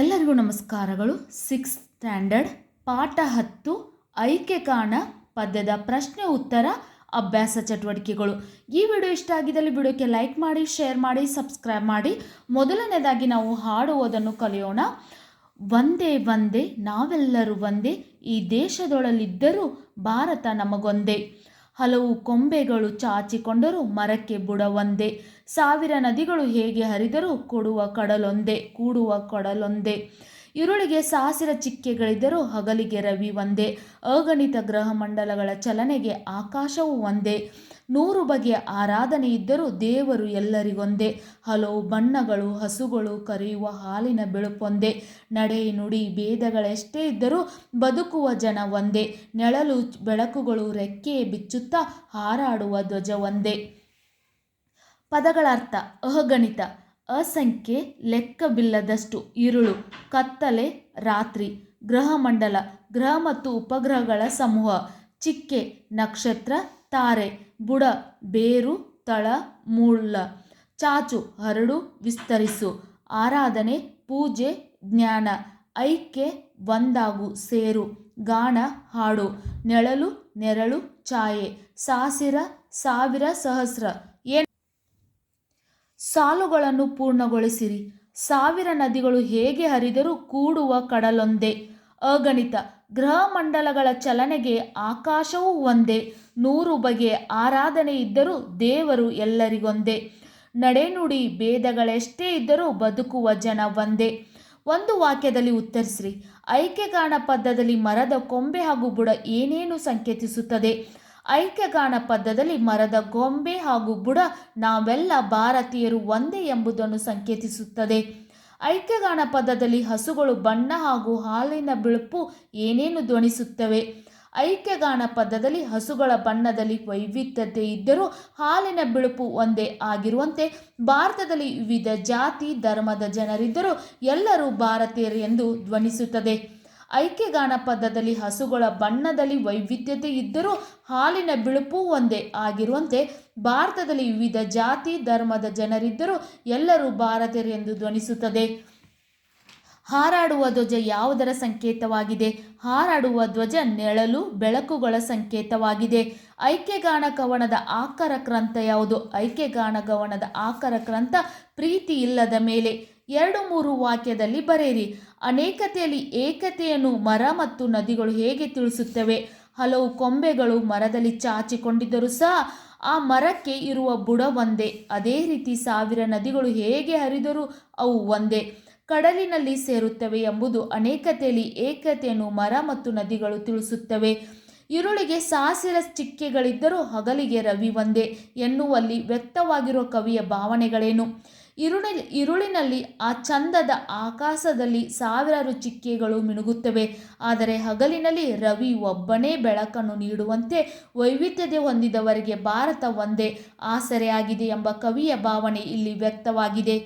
ಎಲ್ಲರಿಗೂ ನಮಸ್ಕಾರಗಳು. Six standard ಪಾಠ ಹತ್ತು, ಐಕೆ ಕಾಣ, ಪದ್ಯದ ಪ್ರಶ್ನೆ ಉತ್ತರ, ಅಭ್ಯಾಸ ಚಟುವಟಿಕೆಗಳು. ಈ ವಿಡಿಯೋ ಇಷ್ಟ ಆಗಿದ್ದಲ್ಲಿ ವಿಡಿಯೋಕ್ಕೆ ಲೈಕ್ ಮಾಡಿ, ಶೇರ್ ಮಾಡಿ, ಸಬ್ಸ್ಕ್ರೈಬ್ ಮಾಡಿ. ಮೊದಲನೇದಾಗಿ ನಾವು ಹಾಡುವುದನ್ನು ಕಲಿಯೋಣ. ಒಂದೇ ಒಂದೇ ನಾವೆಲ್ಲರೂ ಒಂದೇ ಈ ದೇಶದೊಳಲಿದ್ದರೂ ಭಾರತ ನಮಗೊಂದೇ. ಹಲವು ಕೊಂಬೆಗಳು ಚಾಚಿಕೊಂಡರೂ ಮರಕ್ಕೆ ಬುಡವೊಂದೇ. ಸಾವಿರ ನದಿಗಳು ಹೇಗೆ ಹರಿದರೂ ಕೊಡುವ ಕಡಲೊಂದೇ, ಕೂಡುವ ಕಡಲೊಂದೇ. ಇರುಳಿಗೆ ಸಾಸಿರ ಚಿಕ್ಕೆಗಳಿದ್ದರೂ ಹಗಲಿಗೆ ರವಿ ಒಂದೇ. ಅಗಣಿತ ಗ್ರಹ ಮಂಡಲಗಳ ಚಲನೆಗೆ ಆಕಾಶವೂ ಒಂದೇ. ನೂರು ಬಗೆಯ ಆರಾಧನೆ ಇದ್ದರೂ ದೇವರು ಎಲ್ಲರಿಗೊಂದೇ. ಹಲವು ಬಣ್ಣಗಳು, ಹಸುಗಳು ಕರೆಯುವ ಹಾಲಿನ ಬೆಳುಪೊಂದೇ ನಡೆ, ನುಡಿ, ಭೇದಗಳೆಷ್ಟೇ ಇದ್ದರೂ ಬದುಕುವ ಜನ ಒಂದೇ. ನೆಳಲು ಬೆಳಕುಗಳು ರೆಕ್ಕೆ ಬಿಚ್ಚುತ್ತಾ ಹಾರಾಡುವ ಧ್ವಜ ಒಂದೇ ಪದಗಳ ಅರ್ಥ, ಅಹಗಣಿತ, ಅಸಂಖ್ಯೆ ಲೆಕ್ಕವಿಲ್ಲದಷ್ಟು ഇരുಳು ಕತ್ತಲೆ, ರಾತ್ರಿ ಗ್ರಹಮಂಡಲ ಗ್ರಹ ಮತ್ತು ಉಪಗ್ರಹಗಳ ಸಮೂಹ, ಚಿಕ್ಕೆ, ನಕ್ಷತ್ರ ತಾರೆ, ಬುಡ, ಬೇರು, ತಳ ಮೂಲ ಚಾಚು, ಹರಡು, ವಿಸ್ತರಿಸು, ಆರಾಧನೆ, ಪೂಜೆ, ಜ್ಞಾನ, ಐಕ್ಯ, ಒಂದಾಗು, ಸೇರು, ಗಾಣ, ಹಾಡು, ನೆಳಲು, ನೆರಳು, ಛಾಯೆ, ಸಾಸಿರ, ಸಾವಿರ ಸಹಸ್ರ ಏನು ಸಾಲುಗಳನ್ನು ಪೂರ್ಣಗೊಳಿಸಿರಿ. ಸಾವಿರ ನದಿಗಳು ಹೇಗೆ ಹರಿದರೂ ಕೂಡುವ ಕಡಲೊಂದೇ. ಅಗಣಿತ ಗ್ರಹ ಮಂಡಲಗಳ ಚಲನೆಗೆ ಆಕಾಶವೂ ಒಂದೇ, ನೂರು ಬಗೆಯ ಆರಾಧನೆ ಇದ್ದರೂ ದೇವರು ಎಲ್ಲರಿಗೊಂದೇ. ನಡೆನುಡಿ ಭೇದಗಳೆಷ್ಟೇ ಇದ್ದರೂ ಬದುಕುವ ಜನ ಒಂದೇ. ಒಂದು ವಾಕ್ಯದಲ್ಲಿ ಉತ್ತರಿಸ್ರಿ, ಐಕ್ಯಗಾನ ಪದ್ಯದಲ್ಲಿ ಮರದ ಕೊಂಬೆ ಹಾಗೂ ಬುಡ ಏನೇನು ಸಂಕೇತಿಸುತ್ತದೆ? ಐಕ್ಯಗಾನ ಪದ್ಯದಲ್ಲಿ ಮರದ ಗೊಂಬೆ ಹಾಗೂ ಬುಡ ನಾವೆಲ್ಲ ಭಾರತೀಯರು ಒಂದೇ ಎಂಬುದನ್ನು ಸಂಕೇತಿಸುತ್ತದೆ. ಐಕ್ಯಗಾನ ಪದದಲ್ಲಿ ಹಸುಗಳು ಬಣ್ಣ ಹಾಗೂ ಹಾಲಿನ ಬಿಳುಪು ಏನೇನು ಧ್ವನಿಸುತ್ತವೆ? ಐಕ್ಯಗಾನ ಪದದಲ್ಲಿ ಹಸುಗಳ ಬಣ್ಣದಲ್ಲಿ ವೈವಿಧ್ಯತೆ ಇದ್ದರೂ ಹಾಲಿನ ಬಿಳುಪು ಒಂದೇ ಆಗಿರುವಂತೆ ಭಾರತದಲ್ಲಿ ವಿವಿಧ ಜಾತಿ, ಧರ್ಮದ ಜನರಿದ್ದರೂ ಎಲ್ಲರೂ ಭಾರತೀಯರು ಎಂದು ಧ್ವನಿಸುತ್ತದೆ. ಐಕ್ಯಗಾನ ಪದದಲ್ಲಿ ಹಸುಗಳ ಬಣ್ಣದಲ್ಲಿ ವೈವಿಧ್ಯತೆ ಇದ್ದರೂ ಹಾಲಿನ ಬಿಳುಪು ಒಂದೇ ಆಗಿರುವಂತೆ ಭಾರತದಲ್ಲಿ ವಿವಿಧ ಜಾತಿ, ಧರ್ಮದ ಜನರಿದ್ದರೂ ಎಲ್ಲರೂ ಭಾರತೀಯರು ಎಂದು ಧ್ವನಿಸುತ್ತದೆ. ಹಾರಾಡುವ ಧ್ವಜ ಯಾವುದರ ಸಂಕೇತವಾಗಿದೆ? ಹಾರಾಡುವ ಧ್ವಜ ನೆಳಲು, ಬೆಳಕುಗಳ ಸಂಕೇತವಾಗಿದೆ. ಐಕ್ಯಗಾನ ಕವನದ ಆಕಾರ ಗ್ರಂಥ ಯಾವುದು? ಐಕ್ಯಗಾನ ಕವನದ ಆಕಾರ ಗ್ರಂಥ ಪ್ರೀತಿ ಇಲ್ಲದ ಮೇಲೆ ಎರಡು ಮೂರು ವಾಕ್ಯದಲ್ಲಿ ಬರೆಯಿರಿ. ಅನೇಕತೆಯಲ್ಲಿ ಏಕತೆಯನ್ನು ಮರ ಮತ್ತು ನದಿಗಳು ಹೇಗೆ ತಿಳಿಸುತ್ತವೆ? ಹಲವು ಕೊಂಬೆಗಳು ಮರದಲ್ಲಿ ಚಾಚಿಕೊಂಡಿದ್ದರೂ ಸಹ ಆ ಮರಕ್ಕೆ ಇರುವ ಬುಡ ಒಂದೇ. ಅದೇ ರೀತಿ ಸಾವಿರ ನದಿಗಳು ಹೇಗೆ ಹರಿದರೂ ಅವು ಒಂದೇ. ಕಡಲಿನಲ್ಲಿ ಸೇರುತ್ತವೆ ಎಂಬುದು ಅನೇಕತೆಯಲ್ಲಿ ಏಕತೆಯನ್ನು ಮರ ಮತ್ತು ನದಿಗಳು ತಿಳಿಸುತ್ತವೆ. ಈರುಳಿಗೆ ಸಾಸಿರ ಚಿಕ್ಕೆಗಳಿದ್ದರೂ ಹಗಲಿಗೆ ರವಿ ಒಂದೇ ಎನ್ನುವಲ್ಲಿ ವ್ಯಕ್ತವಾಗಿರುವ ಕವಿಯ ಭಾವನೆಗಳೇನು? ಇರುಳಿ ಇರುಳಿನಲ್ಲಿ ಆ ಚಂದದ ಆಕಾಶದಲ್ಲಿ ಸಾವಿರಾರು ಚಿಕ್ಕೆಗಳು ಮಿಣುಗುತ್ತವೆ ಆದರೆ ಹಗಲಿನಲ್ಲಿ ರವಿ ಒಬ್ಬನೇ ಬೆಳಕನ್ನು ನೀಡುವಂತೆ ವೈವಿಧ್ಯತೆ ಹೊಂದಿದವರಿಗೆ ಭಾರತ ಒಂದೇ ಆಸರೆಯಾಗಿದೆ ಎಂಬ ಕವಿಯ ಭಾವನೆ ಇಲ್ಲಿ ವ್ಯಕ್ತವಾಗಿದೆ.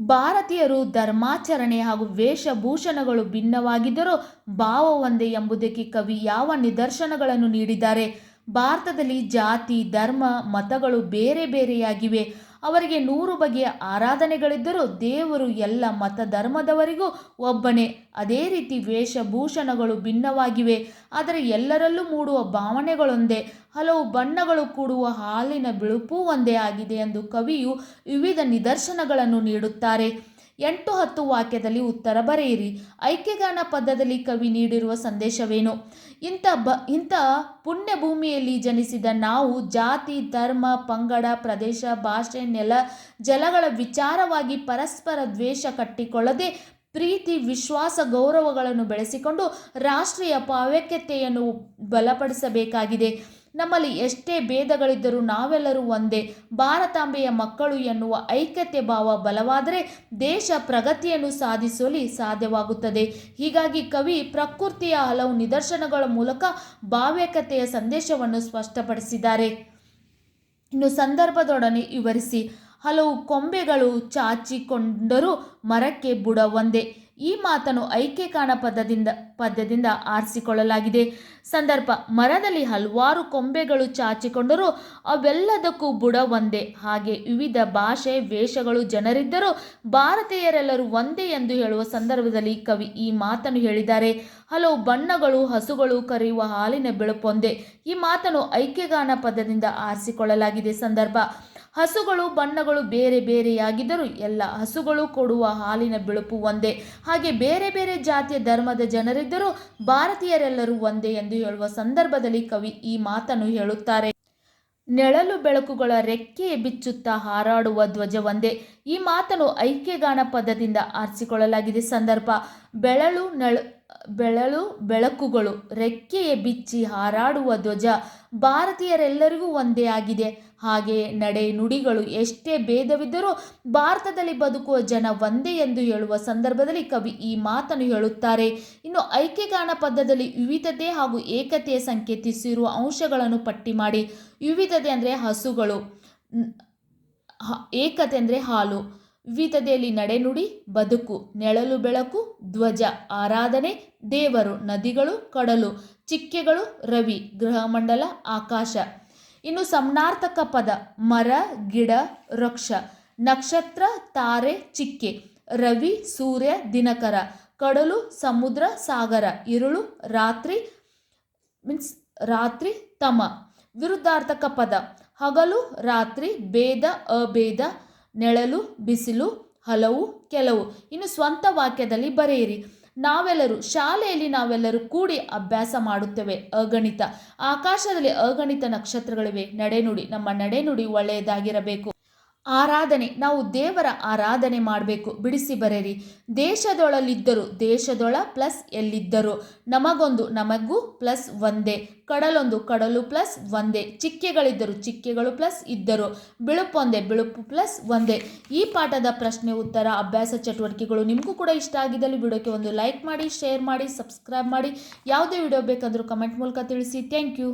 ಭಾರತೀಯರು ಧರ್ಮಾಚರಣೆ ಹಾಗೂ ವೇಷಭೂಷಣಗಳು ಭಿನ್ನವಾಗಿದ್ದರೂ ಭಾವ ಒಂದೇ ಎಂಬುದಕ್ಕೆ ಕವಿ ಯಾವ ನಿದರ್ಶನಗಳನ್ನು ನೀಡಿದ್ದಾರೆ. ಭಾರತದಲ್ಲಿ ಜಾತಿ, ಧರ್ಮ, ಮತಗಳು ಬೇರೆ ಬೇರೆಯಾಗಿವೆ. ಅವರಿಗೆ ನೂರು ಬಗೆಯ ಆರಾಧನೆಗಳಿದ್ದರೂ ದೇವರು ಎಲ್ಲ ಮತ ಧರ್ಮದವರಿಗೂ ಒಬ್ಬನೇ. ಅದೇ ರೀತಿ ವೇಷಭೂಷಣಗಳು ಭಿನ್ನವಾಗಿವೆ. ಆದರೆ ಎಲ್ಲರಲ್ಲೂ ಮೂಡುವ ಭಾವನೆಗಳೊಂದೇ. ಹಲವು ಬಣ್ಣಗಳು ಕೂಡುವ ಹಾಲಿನ ಬಿಳುಪು ಒಂದೇ ಆಗಿದೆ ಎಂದು ಕವಿಯು ವಿವಿಧ ನಿದರ್ಶನಗಳನ್ನು ನೀಡುತ್ತಾರೆ. ಎಂಟು ಹತ್ತು ವಾಕ್ಯದಲ್ಲಿ ಉತ್ತರ ಬರೆಯಿರಿ. ಐಕ್ಯಗಾನ ಪದದಲ್ಲಿ ಕವಿ ನೀಡಿರುವ ಸಂದೇಶವೇನು? ಇಂಥ ಬ, ಇಂಥ ಪುಣ್ಯ ಭೂಮಿಯಲ್ಲಿ ಜನಿಸಿದ ನಾವು ಜಾತಿ, ಧರ್ಮ, ಪಂಗಡ, ಪ್ರದೇಶ, ಭಾಷೆ, ನೆಲ, ಜಲಗಳ ವಿಚಾರವಾಗಿ ಪರಸ್ಪರ ದ್ವೇಷ ಕಟ್ಟಿಕೊಳ್ಳದೆ ಪ್ರೀತಿ, ವಿಶ್ವಾಸ, ಗೌರವಗಳನ್ನು ಬೆಳೆಸಿಕೊಂಡು ರಾಷ್ಟ್ರೀಯ ಪಾವಕ್ಯತೆಯನ್ನು ಬಲಪಡಿಸಬೇಕಾಗಿದೆ. ನಮ್ಮಲ್ಲಿ ಎಷ್ಟೇ ಭೇದಗಳಿದ್ದರೂ ನಾವೆಲ್ಲರೂ ಒಂದೇ. ಭಾರತಾಂಬೆಯ ಮಕ್ಕಳು ಎನ್ನುವ ಐಕ್ಯತೆ ಭಾವ ಬಲವಾದರೆ ದೇಶ ಪ್ರಗತಿಯನ್ನು ಸಾಧಿಸಲು ಸಾಧ್ಯವಾಗುತ್ತದೆ. ಹೀಗಾಗಿ ಕವಿ ಪ್ರಕೃತಿಯ ಹಲವು ನಿದರ್ಶನಗಳ ಮೂಲಕ ಭಾವ್ಯಕತೆಯ ಸಂದೇಶವನ್ನು ಸ್ಪಷ್ಟಪಡಿಸಿದ್ದಾರೆ. ಇನ್ನು ಸಂದರ್ಭದೊಡನೆ ವಿವರಿಸಿ. ಹಲವು ಕೊಂಬೆಗಳು ಚಾಚಿಕೊಂಡರೂ ಮರಕ್ಕೆ ಬುಡ ಒಂದೇ. ಈ ಮಾತನ್ನು ಐಕ್ಯಕಾಣ ಪದದಿಂದ, ಪದ್ಯದಿಂದ ಆರಿಸಿಕೊಳ್ಳಲಾಗಿದೆ. ಸಂದರ್ಭ, ಮರದಲ್ಲಿ ಹಲವಾರು ಕೊಂಬೆಗಳು ಚಾಚಿಕೊಂಡರೂ, ಅವೆಲ್ಲದಕ್ಕೂ ಬುಡ ಒಂದೇ. ಹಾಗೆ ವಿವಿಧ ಭಾಷೆ, ವೇಷಗಳು ಜನರಿದ್ದರೂ ಭಾರತೀಯರೆಲ್ಲರೂ ಒಂದೇ ಎಂದು ಹೇಳುವ ಸಂದರ್ಭದಲ್ಲಿ ಕವಿ ಈ ಮಾತನ್ನು ಹೇಳಿದ್ದಾರೆ. ಹಲವು ಬಣ್ಣಗಳು, ಹಸುಗಳು ಕರೆಯುವ ಹಾಲಿನ ಬೆಳಪೊಂದೇ. ಈ ಮಾತನ್ನು ಐಕ್ಯಗಾನ ಪದದಿಂದ ಆರಿಸಿಕೊಳ್ಳಲಾಗಿದೆ. ಸಂದರ್ಭ ಹಸುಗಳು ಬಣ್ಣಗಳು ಬೇರೆ ಬೇರೆಯಾಗಿದ್ದರೂ ಎಲ್ಲ ಹಸುಗಳು ಕೊಡುವ ಹಾಲಿನ ಬಿಳುಪು ಒಂದೇ. ಹಾಗೆ ಬೇರೆ ಬೇರೆ ಜಾತಿಯ ಧರ್ಮದ ಜನರಿದ್ದರೂ ಭಾರತೀಯರೆಲ್ಲರೂ ಒಂದೇ ಎಂದು ಹೇಳುವ ಸಂದರ್ಭದಲ್ಲಿ ಕವಿ ಈ ಮಾತನ್ನು ಹೇಳುತ್ತಾರೆ. ನೆಳಲು ಬೆಳಕುಗಳ ರೆಕ್ಕೆ ಬಿಚ್ಚುತ್ತಾ ಹಾರಾಡುವ ಧ್ವಜ ಒಂದೇ ಈ ಮಾತನ್ನು ಐಕ್ಯಗಾನ ಪದದಿಂದ ಆರಿಸಿಕೊಳ್ಳಲಾಗಿದೆ. ಸಂದರ್ಭ. ಬೆಳಳು ನೆಳ ಬೆಳಳು ಬೆಳಕುಗಳು, ರೆಕ್ಕೆಯ ಬಿಚ್ಚಿ ಹಾರಾಡುವ ಧ್ವಜ ಭಾರತೀಯರೆಲ್ಲರಿಗೂ ಒಂದೇ ಆಗಿದೆ. ಹಾಗೆ ನಡೆ ನುಡಿಗಳು ಎಷ್ಟೇ ಭೇದವಿದ್ದರೂ ಭಾರತದಲ್ಲಿ ಬದುಕುವ ಜನ ಒಂದೇ ಎಂದು ಹೇಳುವ ಸಂದರ್ಭದಲ್ಲಿ ಕವಿ ಈ ಮಾತನ್ನು ಹೇಳುತ್ತಾರೆ. ಇನ್ನು ಐಕ್ಯಗಾನ ಪದ್ಯದಲ್ಲಿ ವಿವಿಧತೆ ಹಾಗೂ ಏಕತೆಯ ಸಂಕೇತಿಸಿರುವ ಅಂಶಗಳನ್ನು ಪಟ್ಟಿ ಮಾಡಿ. ವಿವಿಧತೆ ಅಂದರೆ ಹಸುಗಳು ಏಕತೆ ಅಂದರೆ ಹಾಲು. ವಿವಿಧತೆಯಲ್ಲಿ ನಡೆನುಡಿ, ಬದುಕು, ನೆಳಲು ಬೆಳಕು, ಧ್ವಜ, ಆರಾಧನೆ, ದೇವರು, ನದಿಗಳು, ಕಡಲು, ಚಿಕ್ಕೆಗಳು, ರವಿ ಗ್ರಹಮಂಡಲ ಆಕಾಶ. ಇನ್ನು ಸಮನಾರ್ಥಕ ಪದ, ಮರ, ಗಿಡ, ವೃಕ್ಷ, ನಕ್ಷತ್ರ, ತಾರೆ, ಚಿಕ್ಕೆ, ರವಿ, ಸೂರ್ಯ, ದಿನಕರ, ಕಡಲು, ಸಮುದ್ರ, ಸಾಗರ, ಇರುಳು, ರಾತ್ರಿ, ಮೀನ್ಸ್ ರಾತ್ರಿ, ತಮ. ವಿರುದ್ಧಾರ್ಥಕ ಪದ, ಹಗಲು, ರಾತ್ರಿ, ಭೇದ, ಅಭೇದ ನೆಳಲು, ಬಿಸಿಲು, ಹಲವು, ಕೆಲವು. ಇನ್ನು ಸ್ವಂತ ವಾಕ್ಯದಲ್ಲಿ ಬರೆಯಿರಿ. ನಾವೆಲ್ಲರೂ, ಶಾಲೆಯಲ್ಲಿ ನಾವೆಲ್ಲರೂ ಕೂಡಿ ಅಭ್ಯಾಸ ಮಾಡುತ್ತೇವೆ. ಅಗಣಿತ. ಆಕಾಶದಲ್ಲಿ ಅಗಣಿತ ನಕ್ಷತ್ರಗಳಿವೆ. ನಡೆನುಡಿ. ನಮ್ಮ ನಡೆನುಡಿ ಒಳ್ಳೆಯದಾಗಿರಬೇಕು. ಆರಾಧನೆ, ನಾವು ದೇವರ ಆರಾಧನೆ ಮಾಡಬೇಕು. ಬಿಡಿಸಿ ಬರೆಯಿರಿ ದೇಶದೊಳಲಿದ್ದರು ದೇಶದೊಳ ಪ್ಲಸ್ ಎಲ್ಲಿದ್ದರು ನಮಗೊಂದು ನಮಗೂ ಪ್ಲಸ್ ಒಂದೇ. ಕಡಲೊಂದು ಕಡಲು ಪ್ಲಸ್ ಒಂದೇ. ಚಿಕ್ಕೆಗಳಿದ್ದರು ಚಿಕ್ಕೆಗಳು ಪ್ಲಸ್ ಇದ್ದರು ಬಿಳುಪೊಂದೆ, ಬಿಳುಪು ಪ್ಲಸ್ ಒಂದೇ. ಈ ಪಾಠದ ಪ್ರಶ್ನೆ, ಉತ್ತರ, ಅಭ್ಯಾಸ, ಚಟುವಟಿಕೆಗಳು ನಿಮಗೂ ಕೂಡ ಇಷ್ಟ ಆಗಿದ್ದಲ್ಲಿ ವಿಡಿಯೋಕ್ಕೆ ಒಂದು ಲೈಕ್ ಮಾಡಿ, ಶೇರ್ ಮಾಡಿ, ಸಬ್ಸ್ಕ್ರೈಬ್ ಮಾಡಿ. ಯಾವುದೇ ವಿಡಿಯೋ ಬೇಕಾದರೂ ಕಮೆಂಟ್ ಮೂಲಕ ತಿಳಿಸಿ. Thank you.